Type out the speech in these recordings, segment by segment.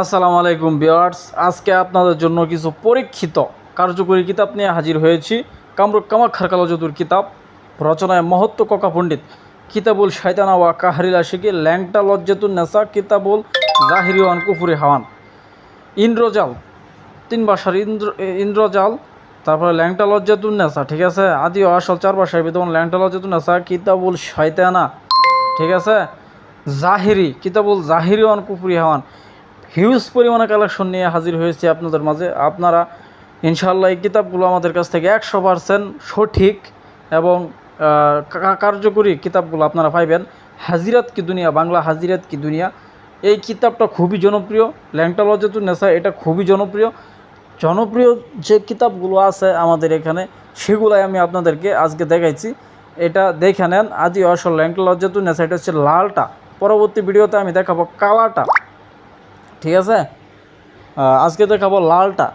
আসসালামু আলাইকুম বিয়ার্স আজকে আপনাদের জন্য কিছু পরীক্ষিত কার্যকরী কিতাব নিয়ে হাজির হয়েছি। কামরুক কামাক্ষার কালোজদুর কিতাব, রচনায় মহত্ব ককা পণ্ডিত কিতাবুল শাইতানা ওয়া কাহারিলা শিখি ল্যাংটা লজ্জাতুন নেসা, কিতাবুল জাহিরিওয়ান কুফুরি হাওয়ান। ইন্দ্রজাল, তিন ভাষার ইন্দ্র ইন্দ্রজাল, তারপরে ল্যাংটা লজ্জাতুন নেসা, ঠিক আছে? আদি আসল চার ভাষায় বিদ্যমান ল্যাংটা লজ্জাতুন নেসা, কিতাবুল শয়তানা, ঠিক আছে? জাহিরি, কিতাবুল জাহিরি ওয়ান কুফুরি হাওয়ান। হিউজ পরিমাণে কালেকশন নিয়ে হাজির হয়েছে আপনাদের মাঝে। আপনারা ইনশাআল্লাহ এই কিতাবগুলো আমাদের কাছ থেকে একশো পারসেন্ট সঠিক এবং কার্যকরী কিতাবগুলো আপনারা পাইবেন। হাজিরাত কি দুনিয়া? বাংলা হাজিরাত কি দুনিয়া? এই কিতাবটা খুবই জনপ্রিয়। ল্যাংটা লজ্জাতুন নেশা, এটা খুবই জনপ্রিয়। জনপ্রিয় যে কিতাবগুলো আছে আমাদের এখানে, সেগুলাই আমি আপনাদেরকে আজকে দেখাইছি। এটা দেখে নেন আদি আসল ল্যাংটা লজ্জাতুন নেশা, এটা হচ্ছে লালটা। পরবর্তী ভিডিওতে আমি দেখাবো কালাটা। ঠিক আছে? আজকে দেখাবো লালটা।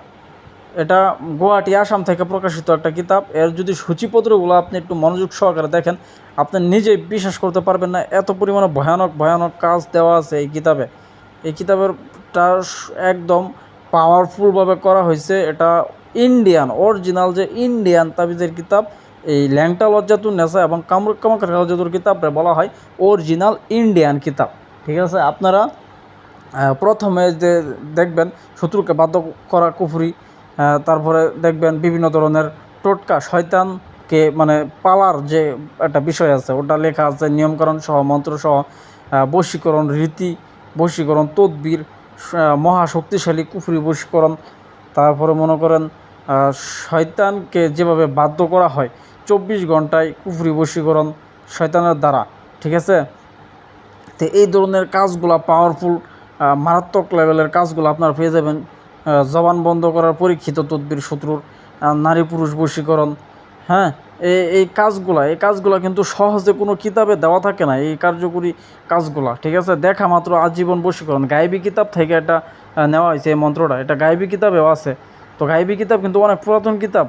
এটা গুয়াহাটি, আসাম থেকে প্রকাশিত একটা কিতাব। এর যদি সূচিপত্রগুলো আপনি একটু মনোযোগ সহকারে দেখেন, আপনি নিজেই বিশ্বাস করতে পারবেন না, এত পরিমাণে ভয়ানক ভয়ানক কাজ দেওয়া আছে এই কিতাবে। এই কিতাবেরটা একদম পাওয়ারফুলভাবে করা হয়েছে। এটা ইন্ডিয়ান অরিজিনাল যে ইন্ডিয়ান তাবিজের কিতাব, এই ল্যাংটা লজ্জাতুর নেশা এবং কামরুক কামাকার লজ্জাতুর কিতাবটা বলা হয় অরিজিনাল ইন্ডিয়ান কিতাব। ঠিক আছে? আপনারা প্রথমে যে দেখবেন শত্রুকে বাধ্য করা কুফুরি তারপরে দেখবেন বিভিন্ন ধরনের টোটকা, শয়তানকে মানে পালার যে একটা বিষয় আছে, ওটা লেখা আছে নিয়মকরণ সহ, মন্ত্র সহ বশীকরণ রীতি, বশীকরণ তদ্বির স- মহা শক্তিশালী কুফরি বশীকরণ, তারপরে মনে করেন শয়তানকে যেভাবে বাধ্য করা হয়, চব্বিশ ঘন্টায় কুফরি বশীকরণ শয়তানের দ্বারা, ঠিক আছে? তো এই ধরনের কাজগুলো পাওয়ারফুল মারাত্মক লেভেলের কাজগুলো আপনারা পেয়ে যাবেন। জবান বন্ধ করার পরীক্ষিত তদ্বির শত্রুর নারী পুরুষ বশীকরণ। হ্যাঁ এই এই কাজগুলা এই কাজগুলা কিন্তু সহজে কোনো কিতাবে দেওয়া থাকে না, এই কার্যকরী কাজগুলা, ঠিক আছে? দেখা মাত্র আজীবন বশীকরণ। গাইবী কিতাব থেকে এটা নেওয়া হয়েছে এই মন্ত্রটা। এটা গাইবী কিতাবেও আছে। তো গাইবী কিতাব কিন্তু অনেক পুরাতন কিতাব।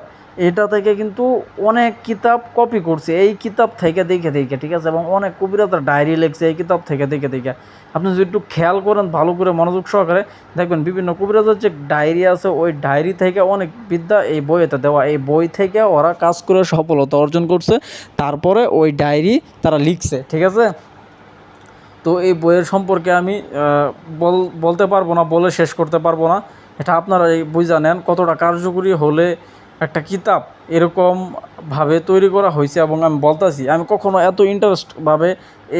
এটা থেকে কিন্তু অনেক কিতাব কপি করছে। এই কিতাব থেকে দেখে দেখে, ঠিক আছে? এবং অনেক কবিরাতার ডায়েরি লেখছে এই কিতাব থেকে দেখে দেখে। আপনি যদি একটু খেয়াল করেন, ভালো করে মনোযোগ সহকারে দেখবেন, বিভিন্ন কবিরাজের যে ডায়েরি আছে, ওই ডায়েরি থেকে অনেক বিদ্যা এই বইয়েতে দেওয়া। এই বই থেকে ওরা কাজ করে, সফলতা অর্জন করছে। তারপরে ওই ডায়েরি তারা লিখছে, ঠিক আছে? তো এই বইয়ের সম্পর্কে আমি বল, বলতে পারব না, বলে শেষ করতে পারব না। এটা আপনারা এই বুঝা নেন, কতটা কার্যকরী হলে একটা কিতাব এরকমভাবে তৈরি করা হয়েছে এবং আমি বলতাছি, আমি কখনো এত ইন্টারেস্টভাবে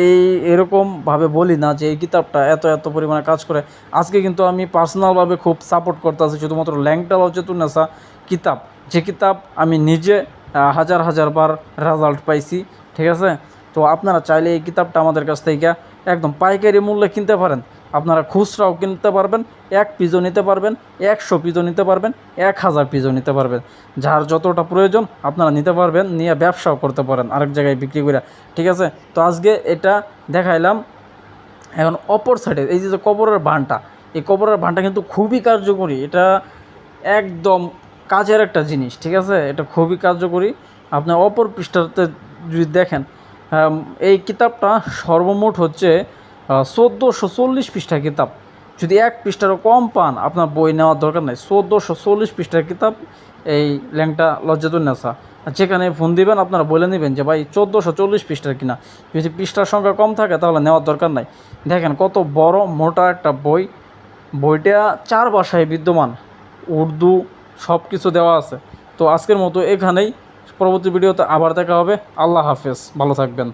এই এরকমভাবে বলি না যে এই কিতাবটা এত এত পরিমাণে কাজ করে। আজকে কিন্তু আমি পার্সোনালভাবে খুব সাপোর্ট করতেছি, শুধুমাত্র ল্যাংটা লজ্জাতুন্নেসা কিতাব। যে কিতাব আমি নিজে হাজার হাজার বার রেজাল্ট পাইছি, ঠিক আছে? তো আপনারা চাইলে এই কিতাবটা আমাদের কাছ থেকে একদম পাইকারি মূল্যে কিনতে পারেন। আপনারা খুচরাও কিনতে পারবেন, এক পিজও নিতে পারবেন, একশো পিজও নিতে পারবেন, এক হাজার পিজও নিতে পারবেন। যার যতটা প্রয়োজন আপনারা নিতে পারবেন, নিয়ে ব্যবসাও করতে পারেন আরেক জায়গায় বিক্রি করে। ঠিক আছে? তো আজকে এটা দেখাইলাম। এখন অপর সাইডে এই যে কবরের ভানটা এই কবরের ভানটা কিন্তু খুবই কার্যকরী। এটা একদম কাজের একটা জিনিস, ঠিক আছে? এটা খুবই কার্যকরী। আপনার অপর পৃষ্ঠাতে যদি দেখেন এই কিতাবটা সর্বমোট হচ্ছে চোদ্দোশো চল্লিশ পৃষ্ঠা কিতাব। যদি এক পৃষ্ঠারও কম পান, আপনার বই নেওয়ার দরকার নেই। চোদ্দোশো চল্লিশ পৃষ্ঠার কিতাব এই ল্যাংটা লজ্জাতুন নেশা আর যেখানে ফোন দিবেন, আপনারা বলে নেবেন যে, ভাই, চোদ্দোশো চল্লিশ পৃষ্ঠার কিনা? যদি পৃষ্ঠার সংখ্যা কম থাকে, তাহলে নেওয়ার দরকার নাই। দেখেন কত বড়, মোটা একটা বই। বইটা চার ভাষায় বিদ্যমান। উর্দু সব কিছু দেওয়া আছে। তো আজকের মতো এখানেই। পরবর্তী ভিডিওতে আবার দেখা হবে। আল্লাহ হাফেজ। ভালো থাকবেন।